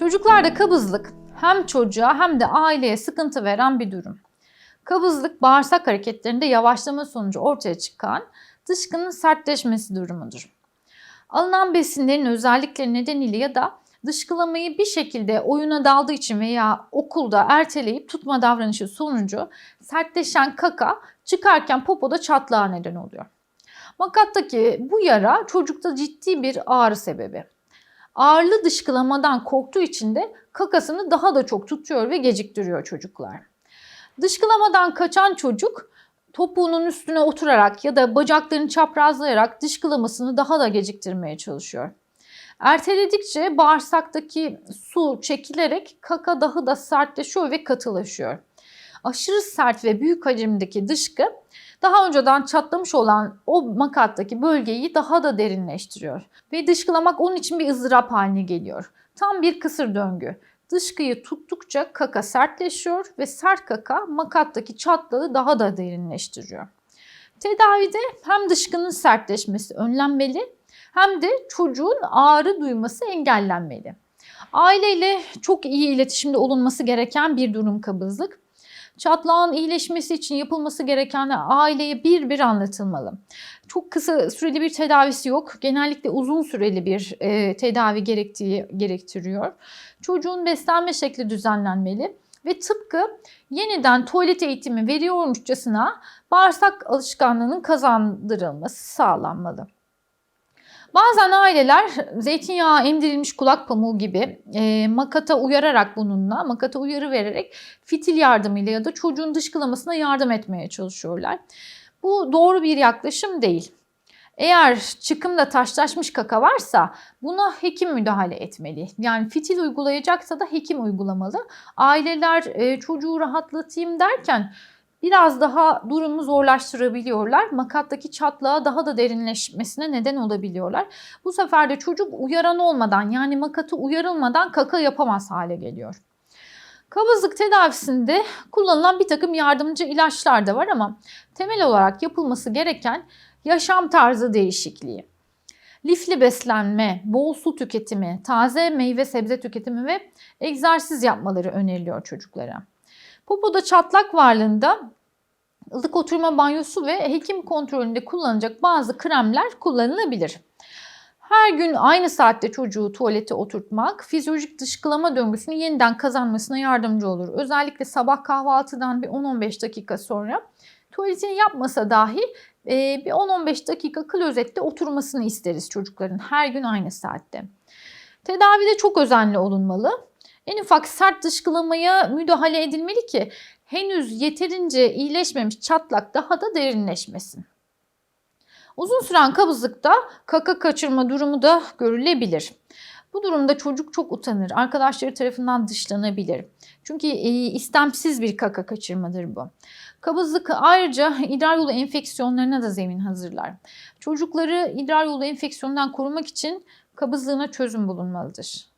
Çocuklarda kabızlık hem çocuğa hem de aileye sıkıntı veren bir durum. Kabızlık bağırsak hareketlerinde yavaşlama sonucu ortaya çıkan dışkının sertleşmesi durumudur. Alınan besinlerin özellikleri nedeniyle ya da dışkılamayı bir şekilde oyuna daldığı için veya okulda erteleyip tutma davranışı sonucu sertleşen kaka çıkarken popoda çatlağa neden oluyor. Makattaki bu yara çocukta ciddi bir ağrı sebebi. Ağırlı dışkılamadan korktuğu için de kakasını daha da çok tutuyor ve geciktiriyor çocuklar. Dışkılamadan kaçan çocuk topuğunun üstüne oturarak ya da bacaklarını çaprazlayarak dışkılamasını daha da geciktirmeye çalışıyor. Erteledikçe bağırsaktaki su çekilerek kaka daha da sertleşiyor ve katılaşıyor. Aşırı sert ve büyük hacimdeki dışkı daha önceden çatlamış olan o makattaki bölgeyi daha da derinleştiriyor. Ve dışkılamak onun için bir ızdırap haline geliyor. Tam bir kısır döngü. Dışkıyı tuttukça kaka sertleşiyor ve sert kaka makattaki çatlağı daha da derinleştiriyor. Tedavide hem dışkının sertleşmesi önlenmeli hem de çocuğun ağrı duyması engellenmeli. Aileyle çok iyi iletişimde olunması gereken bir durum kabızlık. Çatlağın iyileşmesi için yapılması gerekenler aileye bir bir anlatılmalı. Çok kısa süreli bir tedavisi yok. Genellikle uzun süreli bir e, tedavi gerektiği gerektiriyor. Çocuğun beslenme şekli düzenlenmeli ve tıpkı yeniden tuvalet eğitimi veriyormuşçasına bağırsak alışkanlığının kazandırılması sağlanmalı. Bazen aileler zeytinyağı emdirilmiş kulak pamuğu gibi e, makata uyararak bununla, makata uyarı vererek fitil yardımıyla ya da çocuğun dışkılamasına yardım etmeye çalışıyorlar. Bu doğru bir yaklaşım değil. Eğer çıkımda taşlaşmış kaka varsa buna hekim müdahale etmeli. Yani fitil uygulayacaksa da hekim uygulamalı. Aileler e, çocuğu rahatlatayım derken biraz daha durumu zorlaştırabiliyorlar. Makattaki çatlağa daha da derinleşmesine neden olabiliyorlar. Bu sefer de çocuk uyaran olmadan yani makatı uyarılmadan kaka yapamaz hale geliyor. Kabızlık tedavisinde kullanılan bir takım yardımcı ilaçlar da var ama temel olarak yapılması gereken yaşam tarzı değişikliği. Lifli beslenme, bol su tüketimi, taze meyve sebze tüketimi ve egzersiz yapmaları öneriliyor çocuklara. Popoda çatlak varlığında ılık oturma banyosu ve hekim kontrolünde kullanılacak bazı kremler kullanılabilir. Her gün aynı saatte çocuğu tuvalete oturtmak fizyolojik dışkılama döngüsünü yeniden kazanmasına yardımcı olur. Özellikle sabah kahvaltıdan bir 10-15 dakika sonra tuvaletini yapmasa dahi e, bir 10-15 dakika klozette oturmasını isteriz çocukların her gün aynı saatte. Tedavide çok özenli olunmalı. En ufak sert dışkılamaya müdahale edilmeli ki henüz yeterince iyileşmemiş çatlak daha da derinleşmesin. Uzun süren kabızlıkta kaka kaçırma durumu da görülebilir. Bu durumda çocuk çok utanır, arkadaşları tarafından dışlanabilir. Çünkü istemsiz bir kaka kaçırmadır bu. Kabızlık ayrıca idrar yolu enfeksiyonlarına da zemin hazırlar. Çocukları idrar yolu enfeksiyonundan korumak için kabızlığına çözüm bulunmalıdır.